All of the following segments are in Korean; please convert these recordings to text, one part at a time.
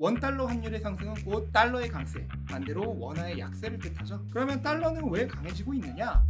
원달러 환율의 상승은 곧 달러의 강세, 반대로 원화의 약세를 뜻하죠. 그러면 달러는 왜 강해지고 있느냐?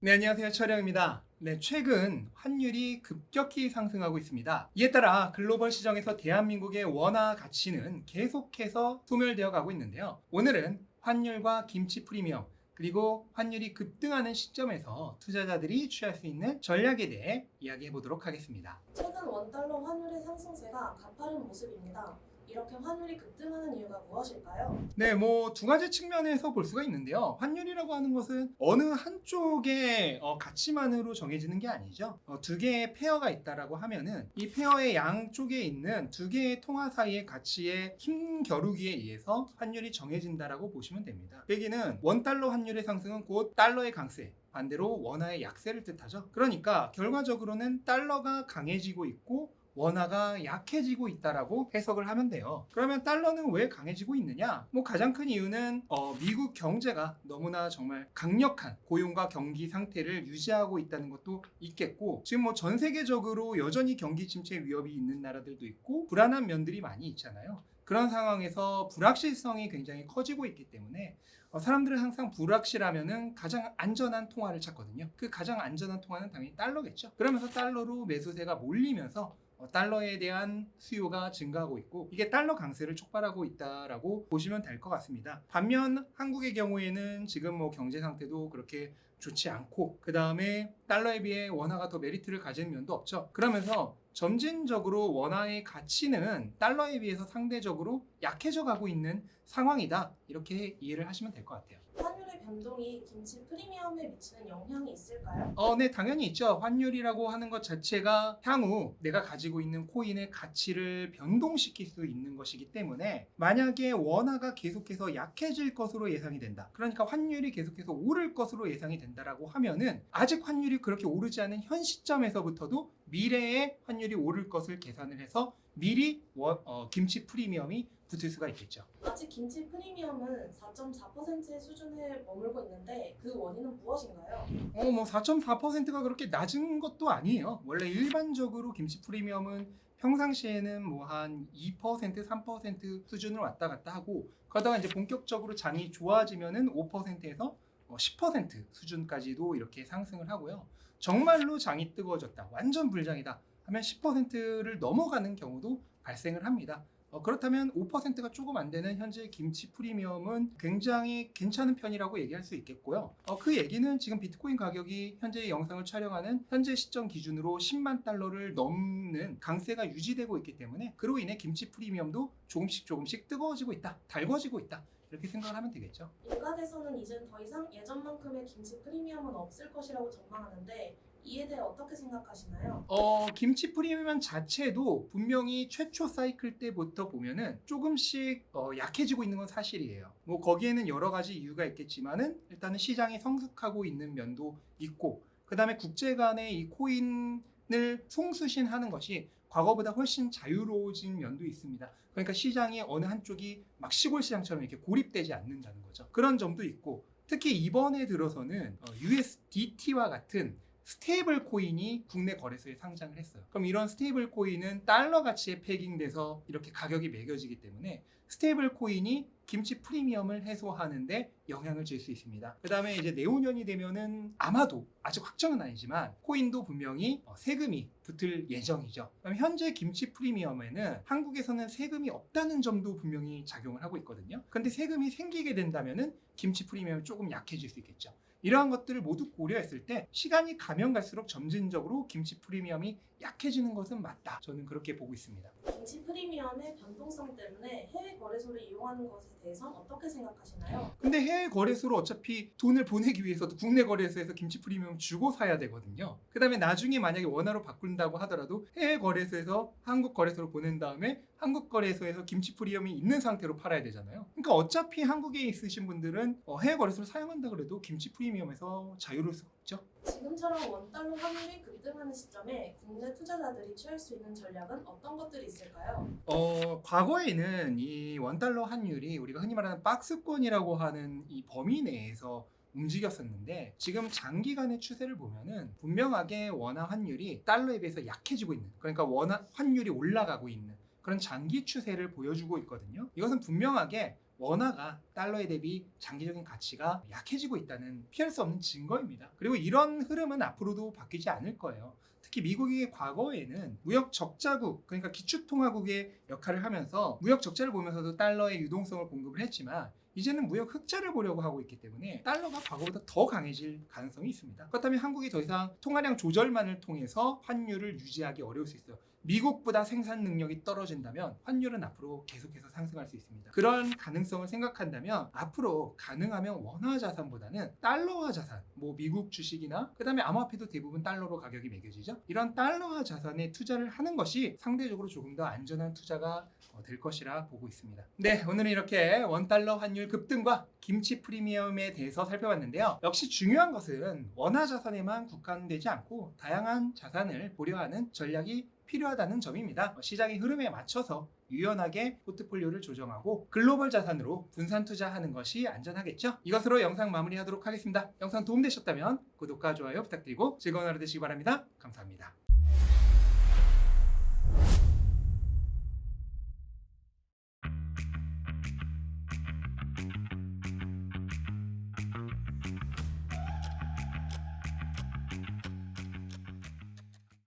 네, 안녕하세요. 철영입니다. 네, 최근 환율이 급격히 상승하고 있습니다. 이에 따라 글로벌 시장에서 대한민국의 원화 가치는 계속해서 소멸되어 가고 있는데요. 오늘은 환율과 김치 프리미엄, 그리고 환율이 급등하는 시점에서 투자자들이 취할 수 있는 전략에 대해 이야기해 보도록 하겠습니다. 최근 원달러 환율의 상승세가 가파른 모습입니다. 이렇게 환율이 급등하는 이유가 무엇일까요? 네, 뭐 두 가지 측면에서 볼 수가 있는데요. 환율이라고 하는 것은 어느 한쪽의 어, 가치만으로 정해지는 게 아니죠. 어, 두 개의 페어가 있다라고 하면은 이 페어의 양쪽에 있는 두 개의 통화 사이의 가치의 힘 겨루기에 의해서 환율이 정해진다라고 보시면 됩니다. 그 얘기는 원 달러 환율의 상승은 곧 달러의 강세, 반대로 원화의 약세를 뜻하죠. 그러니까 결과적으로는 달러가 강해지고 있고 원화가 약해지고 있다라고 해석을 하면 돼요. 그러면 달러는 왜 강해지고 있느냐? 뭐 가장 큰 이유는 어, 미국 경제가 너무나 정말 강력한 고용과 경기 상태를 유지하고 있다는 것도 있겠고 지금 뭐 전 세계적으로 여전히 경기 침체 위협이 있는 나라들도 있고 불안한 면들이 많이 있잖아요. 그런 상황에서 불확실성이 굉장히 커지고 있기 때문에 어, 사람들은 항상 불확실하면은 가장 안전한 통화를 찾거든요. 그 가장 안전한 통화는 당연히 달러겠죠. 그러면서 달러로 매수세가 몰리면서 어, 달러에 대한 수요가 증가하고 있고 이게 달러 강세를 촉발하고 있다라고 보시면 될 것 같습니다. 반면 한국의 경우에는 지금 뭐 경제 상태도 그렇게 좋지 않고 그 다음에 달러에 비해 원화가 더 메리트를 가지는 면도 없죠. 그러면서 점진적으로 원화의 가치는 달러에 비해서 상대적으로 약해져 가고 있는 상황이다. 이렇게 이해를 하시면 될 것 같아요. 환율의 변동이 김치 프리미엄에 미치는 영향이 있을까요? 어, 네, 당연히 있죠. 환율이라고 하는 것 자체가 향후 내가 가지고 있는 코인의 가치를 변동시킬 수 있는 것이기 때문에 만약에 원화가 계속해서 약해질 것으로 예상이 된다. 그러니까 환율이 계속해서 오를 것으로 예상이 된다라고 하면은 아직 환율이 그렇게 오르지 않은 현 시점에서부터도 미래에 환율이 오를 것을 계산을 해서 미리 원- 어, 김치 프리미엄이 붙을 수가 있겠죠. 아직 김치 프리미엄은 4.4%의 수준에 머물고 있는데 그 원인은 무엇인가요? 어, 뭐 4.4%가 그렇게 낮은 것도 아니에요. 원래 일반적으로 김치 프리미엄은 평상시에는 뭐 한 2%, 3% 수준을 왔다 갔다 하고 그러다가 이제 본격적으로 장이 좋아지면은 5%에서 10% 수준까지도 이렇게 상승을 하고요. 정말로 장이 뜨거워졌다. 완전 불장이다. 하면 10%를 넘어가는 경우도 발생을 합니다. 어, 그렇다면 5%가 조금 안 되는 현재 김치 프리미엄은 굉장히 괜찮은 편이라고 얘기할 수 있겠고요. 어, 그 얘기는 지금 비트코인 가격이 현재 영상을 촬영하는 현재 시점 기준으로 10만 달러를 넘는 강세가 유지되고 있기 때문에 그로 인해 김치 프리미엄도 조금씩 조금씩 뜨거워지고 있다, 달궈지고 있다. 이렇게 생각을 하면 되겠죠. 인가에서는 이젠 더 이상 예전만큼의 김치 프리미엄은 없을 것이라고 전망하는데 이에 대해 어떻게 생각하시나요? 어, 김치 프리미엄 자체도 분명히 최초 사이클 때부터 보면은 조금씩 어, 약해지고 있는 건 사실이에요. 뭐 거기에는 여러 가지 이유가 있겠지만은 일단은 시장이 성숙하고 있는 면도 있고 그다음에 국제 간의 이 코인을 송수신하는 것이 과거보다 훨씬 자유로워진 면도 있습니다. 그러니까 시장이 어느 한쪽이 막 시골 시장처럼 이렇게 고립되지 않는다는 거죠. 그런 점도 있고 특히 이번에 들어서는 어, USDT와 같은 스테이블 코인이 국내 거래소에 상장을 했어요. 그럼 이런 스테이블 코인은 달러 가치에 패깅돼서 이렇게 가격이 매겨지기 때문에 스테이블 코인이 김치 프리미엄을 해소하는데 영향을 줄 수 있습니다. 그 다음에 이제 내후년이 되면은 아마도 아직 확정은 아니지만 코인도 분명히 어, 세금이 붙을 예정이죠. 그럼 현재 김치 프리미엄에는 한국에서는 세금이 없다는 점도 분명히 작용을 하고 있거든요. 근데 세금이 생기게 된다면은 김치 프리미엄이 조금 약해질 수 있겠죠. 이러한 것들을 모두 고려했을 때 시간이 가면 갈수록 점진적으로 김치 프리미엄이 약해지는 것은 맞다. 저는 그렇게 보고 있습니다. 김치 프리미엄의 변동성 때문에 해외 거래소를 이용하는 것에 대해선 어떻게 생각하시나요? 근데 해외 거래소로 어차피 돈을 보내기 위해서도 국내 거래소에서 김치 프리미엄 주고 사야 되거든요. 그 다음에 나중에 만약에 원화로 바꾼다고 하더라도 해외 거래소에서 한국 거래소로 보낸 다음에 한국 거래소에서 김치 프리미엄이 있는 상태로 팔아야 되잖아요. 그러니까 어차피 한국에 있으신 분들은 어, 해외 거래소를 사용한다 그래도 김치 프리미엄에서 자유로울 수 가 없죠. 지금처럼 원달러 환율이 급등하는 시점에 국내 투자자들이 취할 수 있는 전략은 어떤 것들이 있을까요? 어, 과거에는 이 원달러 환율이 우리가 흔히 말하는 박스권이라고 하는 이 범위 내에서 움직였었는데 지금 장기간의 추세를 보면은 분명하게 원화 환율이 달러에 비해서 약해지고 있는 그러니까 원화 환율이 올라가고 있는 그런 장기 추세를 보여주고 있거든요. 이것은 분명하게 원화가 달러에 대비 장기적인 가치가 약해지고 있다는 피할 수 없는 증거입니다. 그리고 이런 흐름은 앞으로도 바뀌지 않을 거예요. 특히 미국이 과거에는 무역 적자국, 그러니까 기축통화국의 역할을 하면서 무역 적자를 보면서도 달러의 유동성을 공급을 했지만 이제는 무역 흑자를 보려고 하고 있기 때문에 달러가 과거보다 더 강해질 가능성이 있습니다. 그렇다면 한국이 더 이상 통화량 조절만을 통해서 환율을 유지하기 어려울 수 있어요. 미국보다 생산 능력이 떨어진다면 환율은 앞으로 계속해서 상승할 수 있습니다. 그런 가능성을 생각한다면 앞으로 가능하면 원화 자산보다는 달러화 자산, 뭐 미국 주식이나 그다음에 암호화폐도 대부분 달러로 가격이 매겨지죠. 이런 달러화 자산에 투자를 하는 것이 상대적으로 조금 더 안전한 투자가 어, 될 것이라 보고 있습니다. 네, 오늘은 이렇게 원달러 환율 급등과 김치 프리미엄에 대해서 살펴봤는데요. 역시 중요한 것은 원화 자산에만 국한되지 않고 다양한 자산을 고려하는 전략이 필요하다는 점입니다. 어, 시장의 흐름에 맞춰서 유연하게 포트폴리오를 조정하고 글로벌 자산으로 분산 투자하는 것이 안전하겠죠? 이것으로 영상 마무리하도록 하겠습니다. 영상 도움되셨다면 구독과 좋아요 부탁드리고 즐거운 하루 되시기 바랍니다. 감사합니다.